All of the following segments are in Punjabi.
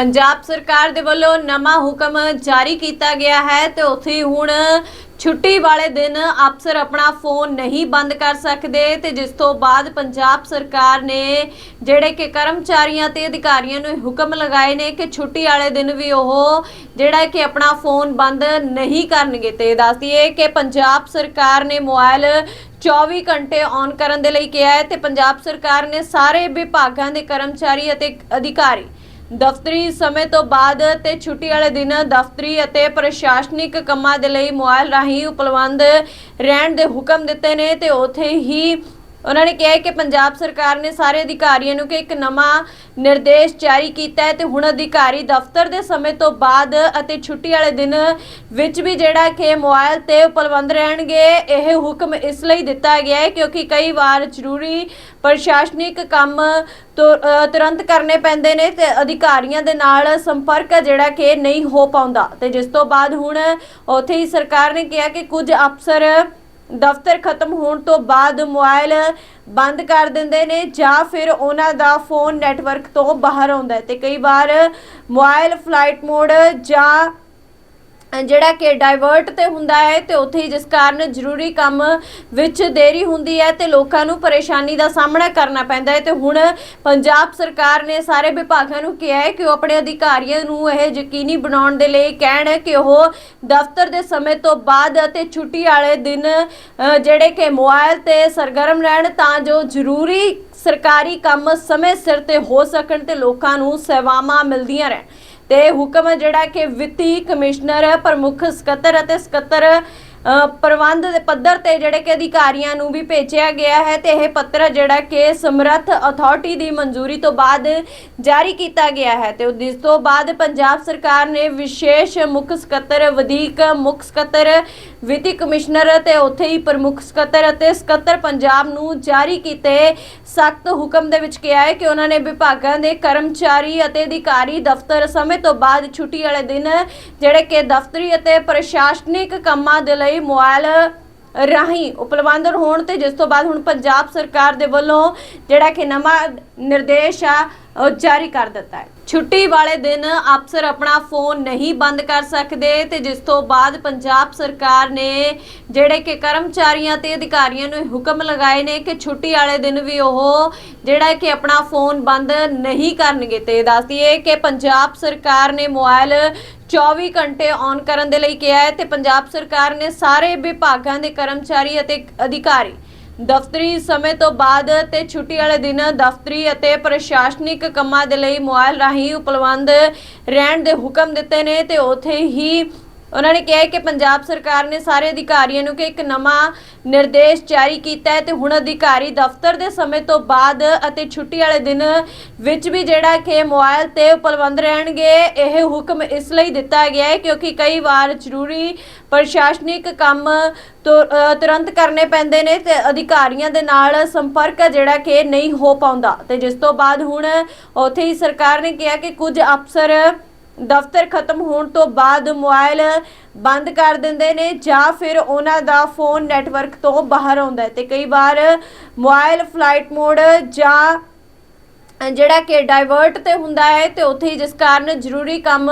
ਪੰਜਾਬ ਸਰਕਾਰ ਦੇ ਵੱਲੋਂ ਨਵਾਂ ਹੁਕਮ ਜਾਰੀ ਕੀਤਾ ਗਿਆ ਹੈ ਤੇ ਉੱਥੇ ਹੁਣ ਛੁੱਟੀ ਵਾਲੇ ਦਿਨ ਅਫਸਰ ਆਪਣਾ ਫੋਨ ਨਹੀਂ ਬੰਦ ਕਰ ਸਕਦੇ ਤੇ ਜਿਸ ਤੋਂ ਬਾਅਦ ਪੰਜਾਬ ਸਰਕਾਰ ਨੇ ਜਿਹੜੇ ਕਿ ਕਰਮਚਾਰੀਆਂ ਤੇ ਅਧਿਕਾਰੀਆਂ ਨੂੰ ਹੁਕਮ ਲਗਾਏ ਨੇ ਕਿ ਛੁੱਟੀ ਵਾਲੇ ਦਿਨ ਵੀ ਉਹ ਜਿਹੜਾ ਕਿ ਆਪਣਾ ਫੋਨ ਬੰਦ ਨਹੀਂ ਕਰਨਗੇ। ਤੇ ਦੱਸ ਦਈਏ ਕਿ ਪੰਜਾਬ ਸਰਕਾਰ ਨੇ ਮੋਬਾਈਲ 24 ਘੰਟੇ ਔਨ ਕਰਨ ਦੇ ਲਈ ਕਿਹਾ ਹੈ ਤੇ ਪੰਜਾਬ ਸਰਕਾਰ ਨੇ ਸਾਰੇ ਵਿਭਾਗਾਂ ਦੇ ਕਰਮਚਾਰੀ ਅਤੇ ਅਧਿਕਾਰੀ ਦਫ਼ਤਰੀ ਸਮੇਂ ਤੋਂ ਬਾਅਦ ਤੇ ਛੁੱਟੀ ਵਾਲੇ ਦਿਨ ਦਫ਼ਤਰੀ ਅਤੇ ਪ੍ਰਸ਼ਾਸਨਿਕ ਕੰਮਾਂ ਦੇ ਲਈ ਮੋਬਾਈਲ ਰਾਹੀਂ ਉਪਲਬਧ ਰਹਿਣ ਦੇ ਹੁਕਮ ਦਿੱਤੇ ਨੇ ਤੇ ਉਥੇ ਹੀ ਉਹਨਾਂ ਨੇ ਕਿਹਾ ਕਿ ਪੰਜਾਬ ਸਰਕਾਰ ਨੇ ਸਾਰੇ ਅਧਿਕਾਰੀਆਂ ਨੂੰ ਕਿ ਇੱਕ ਨਵਾਂ ਨਿਰਦੇਸ਼ ਜਾਰੀ ਕੀਤਾ ਹੈ ਤੇ ਹੁਣ ਅਧਿਕਾਰੀ ਦਫ਼ਤਰ ਦੇ ਸਮੇਂ ਤੋਂ ਬਾਅਦ ਅਤੇ ਛੁੱਟੀ ਵਾਲੇ ਦਿਨ ਵਿੱਚ ਵੀ ਜਿਹੜਾ ਕਿ ਮੋਬਾਈਲ ਤੇ ਉਪਲਬਧ ਰਹਿਣਗੇ, ਇਹ ਹੁਕਮ ਇਸ ਲਈ ਦਿੱਤਾ ਗਿਆ ਹੈ ਕਿਉਂਕਿ ਕਈ ਵਾਰ ਜ਼ਰੂਰੀ ਪ੍ਰਸ਼ਾਸਨਿਕ ਕੰਮ ਤੁ- ਤੁਰੰਤ ਕਰਨੇ ਪੈਂਦੇ ਨੇ ਤੇ ਅਧਿਕਾਰੀਆਂ ਦੇ ਨਾਲ ਸੰਪਰਕ ਜਿਹੜਾ ਕਿ ਨਹੀਂ ਹੋ ਪਾਉਂਦਾ। ਤੇ ਜਿਸ ਤੋਂ ਬਾਅਦ ਹੁਣ ਉੱਥੇ ਹੀ ਸਰਕਾਰ ਨੇ ਕਿਹਾ ਕਿ ਕੁਝ ਅਫਸਰ ਦਫ਼ਤਰ ਖਤਮ ਹੋਣ ਤੋਂ ਬਾਅਦ ਮੋਬਾਈਲ ਬੰਦ ਕਰ ਦਿੰਦੇ ਨੇ ਜਾਂ ਫਿਰ ਉਹਨਾਂ ਦਾ ਫੋਨ ਨੈਟਵਰਕ ਤੋਂ ਬਾਹਰ ਆਉਂਦਾ ਹੈ ਤੇ ਕਈ ਵਾਰ ਮੋਬਾਈਲ ਫਲਾਈਟ ਮੋਡ ਜਾਂ ਜਿਹੜਾ ਕਿ ਡਾਇਵਰਟ ਤੇ ਹੁੰਦਾ ਹੈ ਤੇ ਉੱਥੇ ਹੀ ਜਿਸ ਕਾਰਨ ਜ਼ਰੂਰੀ ਕੰਮ ਵਿੱਚ ਦੇਰੀ ਹੁੰਦੀ ਹੈ ਤੇ ਲੋਕਾਂ ਨੂੰ ਪਰੇਸ਼ਾਨੀ ਦਾ ਸਾਹਮਣਾ ਕਰਨਾ ਪੈਂਦਾ ਹੈ ਤੇ ਹੁਣ ਪੰਜਾਬ ਸਰਕਾਰ ਨੇ ਸਾਰੇ ਵਿਭਾਗਾਂ ਨੂੰ ਕਿਹਾ ਹੈ ਕਿ ਉਹ ਆਪਣੇ ਅਧਿਕਾਰੀਆਂ ਨੂੰ ਇਹ ਯਕੀਨੀ ਬਣਾਉਣ ਦੇ ਲਈ ਕਹਿਣ ਕਿ ਉਹ ਦਫ਼ਤਰ ਦੇ ਸਮੇਂ ਤੋਂ ਬਾਅਦ ਅਤੇ ਛੁੱਟੀ ਵਾਲੇ ਦਿਨ ਜਿਹੜੇ ਕਿ ਮੋਬਾਈਲ ਤੇ ਸਰਗਰਮ ਰਹਿਣ ਤਾਂ ਜੋ ਜ਼ਰੂਰੀ ਸਰਕਾਰੀ ਕੰਮ ਸਮੇਂ ਸਿਰ ਤੇ ਹੋ ਸਕਣ ਤੇ ਲੋਕਾਂ ਨੂੰ ਸੇਵਾਵਾਂ ਮਿਲਦੀਆਂ ਰਹਿਣ। ਤੇ ਹੁਕਮ ਜਿਹੜਾ ਕਿ ਵਿੱਤੀ ਕਮਿਸ਼ਨਰ ਪ੍ਰਮੁੱਖ ਸਕੱਤਰ ਅਤੇ ਸਕੱਤਰ ਪ੍ਰਬੰਧ ਦੇ ਪੱਧਰ ਤੇ ਜਿਹੜੇ ਕਿ ਅਧਿਕਾਰੀਆਂ ਨੂੰ ਵੀ ਭੇਜਿਆ ਗਿਆ ਹੈ ਤੇ ਇਹ ਪੱਤਰ ਜਿਹੜਾ ਕਿ ਸਮਰੱਥ ਅਥਾਰਟੀ ਦੀ ਮਨਜ਼ੂਰੀ ਤੋਂ ਬਾਅਦ ਜਾਰੀ ਕੀਤਾ ਗਿਆ ਹੈ ਤੇ ਇਸ ਤੋਂ ਬਾਅਦ ਪੰਜਾਬ ਸਰਕਾਰ ਨੇ ਵਿਸ਼ੇਸ਼ ਮੁੱਖ ਸਕੱਤਰ, ਵਧੀਕ ਮੁੱਖ ਸਕੱਤਰ, ਵਿੱਤੀ ਕਮਿਸ਼ਨਰ ਤੇ ਉੱਥੇ ਹੀ ਪ੍ਰਮੁੱਖ ਸਕੱਤਰ ਅਤੇ ਸਕੱਤਰ ਪੰਜਾਬ ਨੂੰ ਜਾਰੀ ਕੀਤੇ ਸਖਤ ਹੁਕਮ ਦੇ ਵਿੱਚ ਕਿਹਾ ਹੈ ਕਿ ਉਹਨਾਂ ਨੇ ਵਿਭਾਗਾਂ ਦੇ ਕਰਮਚਾਰੀ ਅਤੇ ਅਧਿਕਾਰੀ ਦਫ਼ਤਰ ਸਮੇਂ ਤੋਂ ਬਾਅਦ ਛੁੱਟੀ ਵਾਲੇ ਦਿਨ ਜਿਹੜੇ ਕਿ ਦਫ਼ਤਰੀ ਅਤੇ ਪ੍ਰਸ਼ਾਸਨਿਕ ਕੰਮਾਂ ਦੇ ਲਈ ਮੋਬਾਈਲ ਰਾਹੀਂ ਉਪਲਬਧ ਹੋਣ ਤੇ ਜਿਸ ਤੋਂ ਬਾਅਦ ਹੁਣ ਪੰਜਾਬ ਸਰਕਾਰ ਦੇ ਵੱਲੋਂ ਜਿਹੜਾ ਕਿ ਨਵਾਂ ਨਿਰਦੇਸ਼ ਆ ਜਾਰੀ ਕਰ ਦਿੱਤਾ ਹੈ। ਛੁੱਟੀ ਵਾਲੇ ਦਿਨ ਅਫਸਰ ਆਪਣਾ ਫੋਨ ਨਹੀਂ ਬੰਦ ਕਰ ਸਕਦੇ ਤੇ ਜਿਸ ਤੋਂ ਬਾਅਦ ਪੰਜਾਬ ਸਰਕਾਰ ਨੇ ਜਿਹੜੇ ਕਿ ਕਰਮਚਾਰੀਆਂ ਤੇ ਅਧਿਕਾਰੀਆਂ ਨੂੰ ਹੁਕਮ ਲਗਾਏ ਨੇ ਕਿ ਛੁੱਟੀ ਵਾਲੇ ਦਿਨ ਵੀ ਉਹ ਜਿਹੜਾ ਕਿ ਆਪਣਾ ਫੋਨ ਬੰਦ ਨਹੀਂ ਕਰਨਗੇ ਤੇ ਦੱਸ ਦਈਏ ਕਿ ਪੰਜਾਬ ਸਰਕਾਰ ਨੇ ਮੋਬਾਈਲ 24 ਘੰਟੇ ਔਨ ਕਰਨ ਦੇ ਲਈ ਕਿਹਾ ਹੈ ਤੇ ਪੰਜਾਬ ਸਰਕਾਰ ਨੇ ਸਾਰੇ ਵਿਭਾਗਾਂ ਦੇ ਕਰਮਚਾਰੀ ਅਤੇ ਅਧਿਕਾਰੀ ਦਫ਼ਤਰੀ ਸਮੇਂ ਤੋਂ ਬਾਅਦ ਤੇ ਛੁੱਟੀ ਵਾਲੇ ਦਿਨ ਦਫ਼ਤਰੀ ਅਤੇ ਪ੍ਰਸ਼ਾਸਨਿਕ ਕੰਮਾਂ ਦੇ ਲਈ ਮੋਬਾਈਲ ਰਾਹੀਂ ਉਪਲਬਧ ਰਹਿਣ ਦੇ ਹੁਕਮ ਦਿੱਤੇ ਨੇ ਤੇ ਉਥੇ ਹੀ ਉਹਨਾਂ ਨੇ ਕਿਹਾ ਕਿ ਪੰਜਾਬ ਸਰਕਾਰ ਨੇ ਸਾਰੇ ਅਧਿਕਾਰੀਆਂ ਨੂੰ ਕਿ ਇੱਕ ਨਵਾਂ ਨਿਰਦੇਸ਼ ਜਾਰੀ ਕੀਤਾ ਹੈ ਤੇ ਹੁਣ ਅਧਿਕਾਰੀ ਦਫ਼ਤਰ ਦੇ ਸਮੇਂ ਤੋਂ ਬਾਅਦ ਅਤੇ ਛੁੱਟੀ ਵਾਲੇ ਦਿਨ ਵਿੱਚ ਵੀ ਜਿਹੜਾ ਕਿ ਮੋਬਾਈਲ ਤੇ ਉਪਲਬਧ ਰਹਿਣਗੇ, ਇਹ ਹੁਕਮ ਇਸ ਲਈ ਦਿੱਤਾ ਗਿਆ ਹੈ ਕਿਉਂਕਿ ਕਈ ਵਾਰ ਜ਼ਰੂਰੀ ਪ੍ਰਸ਼ਾਸਨਿਕ ਕੰਮ ਤੁ- ਤੁਰੰਤ ਕਰਨੇ ਪੈਂਦੇ ਨੇ ਤੇ ਅਧਿਕਾਰੀਆਂ ਦੇ ਨਾਲ ਸੰਪਰਕ ਜਿਹੜਾ ਕਿ ਨਹੀਂ ਹੋ ਪਾਉਂਦਾ। ਤੇ ਜਿਸ ਤੋਂ ਬਾਅਦ ਹੁਣ ਉੱਥੇ ਹੀ ਸਰਕਾਰ ਨੇ ਕਿਹਾ ਕਿ ਕੁਝ ਅਫਸਰ ਦਫ਼ਤਰ ਖਤਮ ਹੋਣ ਤੋਂ ਬਾਅਦ ਮੋਬਾਈਲ ਬੰਦ ਕਰ ਦਿੰਦੇ ਨੇ ਜਾਂ ਫਿਰ ਉਹਨਾਂ ਦਾ ਫੋਨ ਨੈਟਵਰਕ ਤੋਂ ਬਾਹਰ ਆਉਂਦਾ ਹੈ ਤੇ ਕਈ ਵਾਰ ਮੋਬਾਈਲ ਫਲਾਈਟ ਮੋਡ ਜਾਂ ਜਿਹੜਾ ਕਿ ਡਾਇਵਰਟ ਤੇ ਹੁੰਦਾ ਹੈ ਤੇ ਉੱਥੇ ਹੀ ਜਿਸ ਕਾਰਨ ਜ਼ਰੂਰੀ ਕੰਮ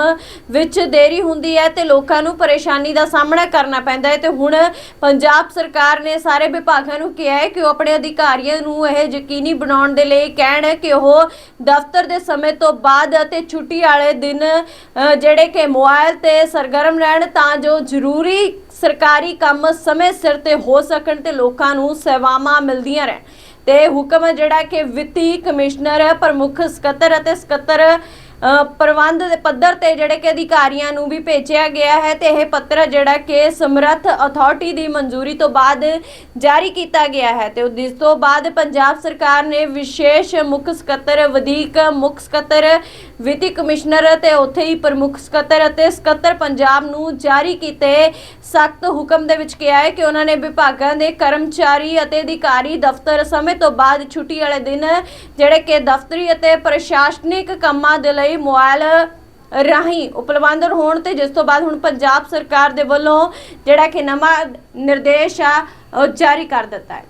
ਵਿੱਚ ਦੇਰੀ ਹੁੰਦੀ ਹੈ ਤੇ ਲੋਕਾਂ ਨੂੰ ਪਰੇਸ਼ਾਨੀ ਦਾ ਸਾਹਮਣਾ ਕਰਨਾ ਪੈਂਦਾ ਹੈ ਤੇ ਹੁਣ ਪੰਜਾਬ ਸਰਕਾਰ ਨੇ ਸਾਰੇ ਵਿਭਾਗਾਂ ਨੂੰ ਕਿਹਾ ਹੈ ਕਿ ਉਹ ਆਪਣੇ ਅਧਿਕਾਰੀਆਂ ਨੂੰ ਇਹ ਯਕੀਨੀ ਬਣਾਉਣ ਦੇ ਲਈ ਕਹਿਣ ਕਿ ਉਹ ਦਫ਼ਤਰ ਦੇ ਸਮੇਂ ਤੋਂ ਬਾਅਦ ਅਤੇ ਛੁੱਟੀ ਵਾਲੇ ਦਿਨ ਜਿਹੜੇ ਕਿ ਮੋਬਾਈਲ ਤੇ ਸਰਗਰਮ ਰਹਿਣ ਤਾਂ ਜੋ ਜ਼ਰੂਰੀ ਸਰਕਾਰੀ ਕੰਮ ਸਮੇਂ ਸਿਰ ਤੇ ਹੋ ਸਕਣ ਤੇ ਲੋਕਾਂ ਨੂੰ ਸੇਵਾਵਾਂ ਮਿਲਦੀਆਂ ਰਹਿਣ। ਤੇ ਹੁਕਮ ਜਿਹੜਾ ਕਿ ਵਿੱਤੀ ਕਮਿਸ਼ਨਰ, ਪ੍ਰਮੁੱਖ ਸਕੱਤਰ ਅਤੇ ਸਕੱਤਰ ਪ੍ਰਬੰਧ ਦੇ ਪੱਧਰ ਤੇ ਜਿਹੜੇ ਕਿ ਅਧਿਕਾਰੀਆਂ ਨੂੰ ਵੀ ਭੇਜਿਆ ਗਿਆ ਹੈ ਤੇ ਇਹ ਪੱਤਰ ਜਿਹੜਾ ਕਿ ਸਮਰੱਥ ਅਥਾਰਟੀ ਦੀ ਮਨਜ਼ੂਰੀ ਤੋਂ ਬਾਅਦ ਜਾਰੀ ਕੀਤਾ ਗਿਆ ਹੈ ਤੇ ਜਿਸ ਤੋਂ ਬਾਅਦ ਪੰਜਾਬ ਸਰਕਾਰ ਨੇ ਵਿਸ਼ੇਸ਼ ਮੁੱਖ ਸਕੱਤਰ, ਵਧੀਕ ਮੁੱਖ ਸਕੱਤਰ ਵਿੱਤੀ ਕਮਿਸ਼ਨਰ ਤੇ ਉੱਥੇ ਹੀ ਪ੍ਰਮੁੱਖ ਸਕੱਤਰ ਅਤੇ ਸਕੱਤਰ ਪੰਜਾਬ ਨੂੰ ਜਾਰੀ ਕੀਤੇ ਸਖਤ ਹੁਕਮ ਦੇ ਵਿੱਚ ਕਿਹਾ ਹੈ ਕਿ ਉਹਨਾਂ ਨੇ ਵਿਭਾਗਾਂ ਦੇ ਕਰਮਚਾਰੀ ਅਤੇ ਅਧਿਕਾਰੀ ਦਫ਼ਤਰ ਸਮੇਂ ਤੋਂ ਬਾਅਦ ਛੁੱਟੀ ਵਾਲੇ ਦਿਨ ਜਿਹੜੇ ਕਿ ਦਫ਼ਤਰੀ ਅਤੇ ਪ੍ਰਸ਼ਾਸਨਿਕ ਕੰਮਾਂ ਦੇ ਲਈ ਮੋਬਾਈਲ ਰਾਹੀਂ ਉਪਲਬਧ ਹੋਣ ਤੇ ਜਿਸ ਤੋਂ ਬਾਅਦ ਹੁਣ ਪੰਜਾਬ ਸਰਕਾਰ ਦੇ ਵੱਲੋਂ ਜਿਹੜਾ ਕਿ ਨਵਾਂ ਨਿਰਦੇਸ਼ ਆ, ਉਹ ਜਾਰੀ ਕਰ ਦਿੱਤਾ ਹੈ।